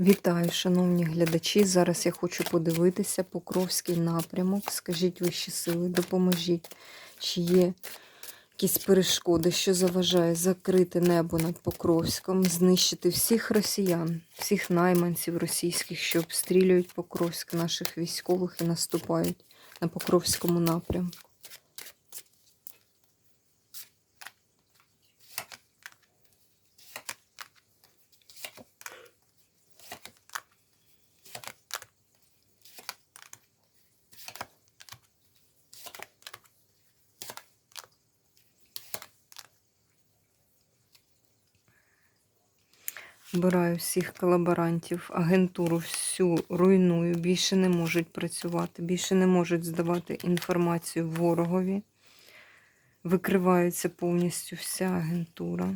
Вітаю, шановні глядачі. Зараз я хочу подивитися Покровський напрямок. Скажіть вищі сили, допоможіть, чи є якісь перешкоди, що заважає закрити небо над Покровськом, знищити всіх росіян, всіх найманців російських, що обстрілюють Покровськ наших військових і наступають на Покровському напрямку. Вбираю всіх колаборантів, агентуру всю руйную, більше не можуть працювати, більше не можуть здавати інформацію ворогові. Викривається повністю вся агентура.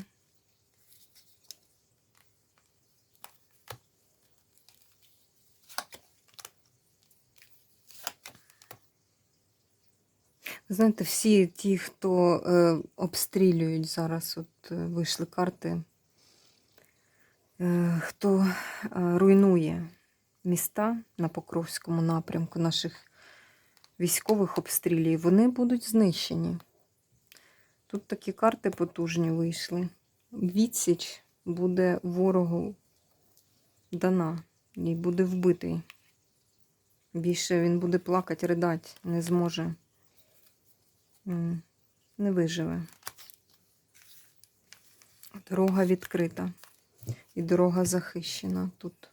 Знаєте, всі ті, хто е, обстрілюють зараз, от е, вийшли карти хто е, руйнує міста на Покровському напрямку наших військових обстрілює, вони будуть знищені. Тут такі карти потужні вийшли. Відсіч буде ворогу дана і буде вбитий. Більше він буде плакати, ридати, не зможе, не виживе. Дорога відкрита. І дорога захищена тут.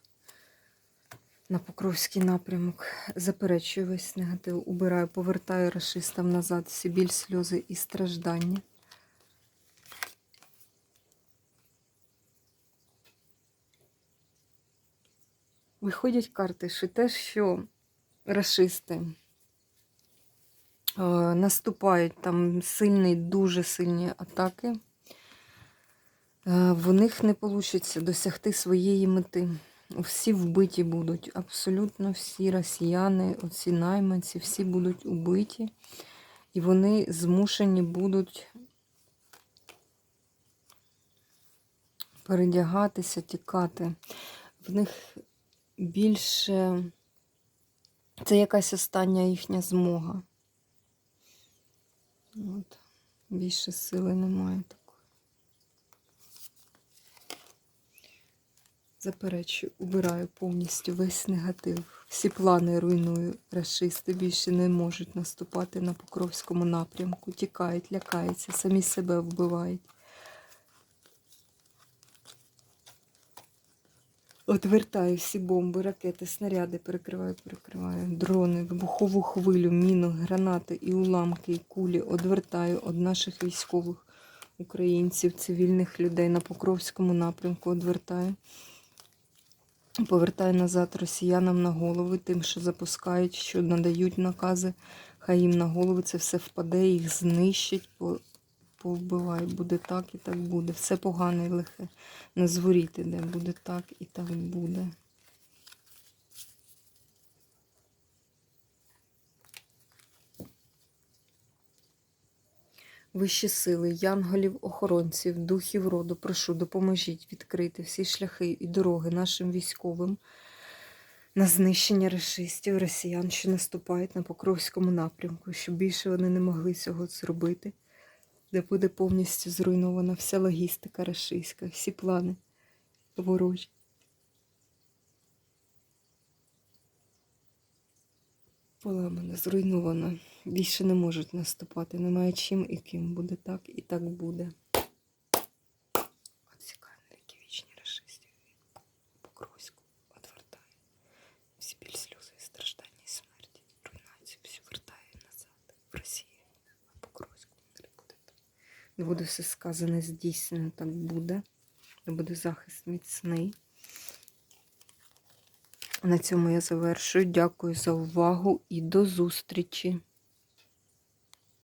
На Покровський напрямок. Заперечую весь негатив, убираю, повертаю расистам назад всі біль, сльози і страждання. Виходять карти, що те, що расисти е, наступають, там сильні, дуже сильні атаки. Е, В них не вийде досягти своєї мети. Всі вбиті будуть, абсолютно всі росіяни, оці найманці, всі будуть убиті, і вони змушені будуть передягатися, тікати. В них більше це якась остання їхня змога. От. Більше сили немає Заперечую, убираю повністю весь негатив. Всі плани руйную. Рашисти більше не можуть наступати на Покровському напрямку. Тікають, лякаються, самі себе вбивають. Отвертаю всі бомби, ракети, снаряди, перекриваю, перекриваю, дрони, вибухову хвилю, міну, гранати і уламки, і кулі одвертаю від наших військових українців, цивільних людей на Покровському напрямку одвертаю. Повертаю назад росіянам на голови, тим, що запускають, що надають накази, хай їм на голови це все впаде, їх знищить, повбивають. Буде так і так буде. Все погане і лихе. На зворіти де буде так і так буде. Вищі сили, янголів, охоронців, духів роду, прошу, допоможіть відкрити всі шляхи і дороги нашим військовим на знищення расистів, росіян, що наступають на Покровському напрямку, щоб більше вони не могли цього зробити, де буде повністю зруйнована вся логістика рашистська, всі плани ворожі. Поламано, зруйновано. Більше не можуть наступати. Немає чим і ким. Буде так і так буде. Отсікаємо віки вічні расистів від Покровську. Отвертає. Всі біль сльози і страждання і смерті. Руйнацію всю вертає назад. В Росію. А Покровську не буде. Не буде все сказане, здійснено, так буде. Не буде захист міцний. На цьому я завершую. Дякую за увагу і до зустрічі!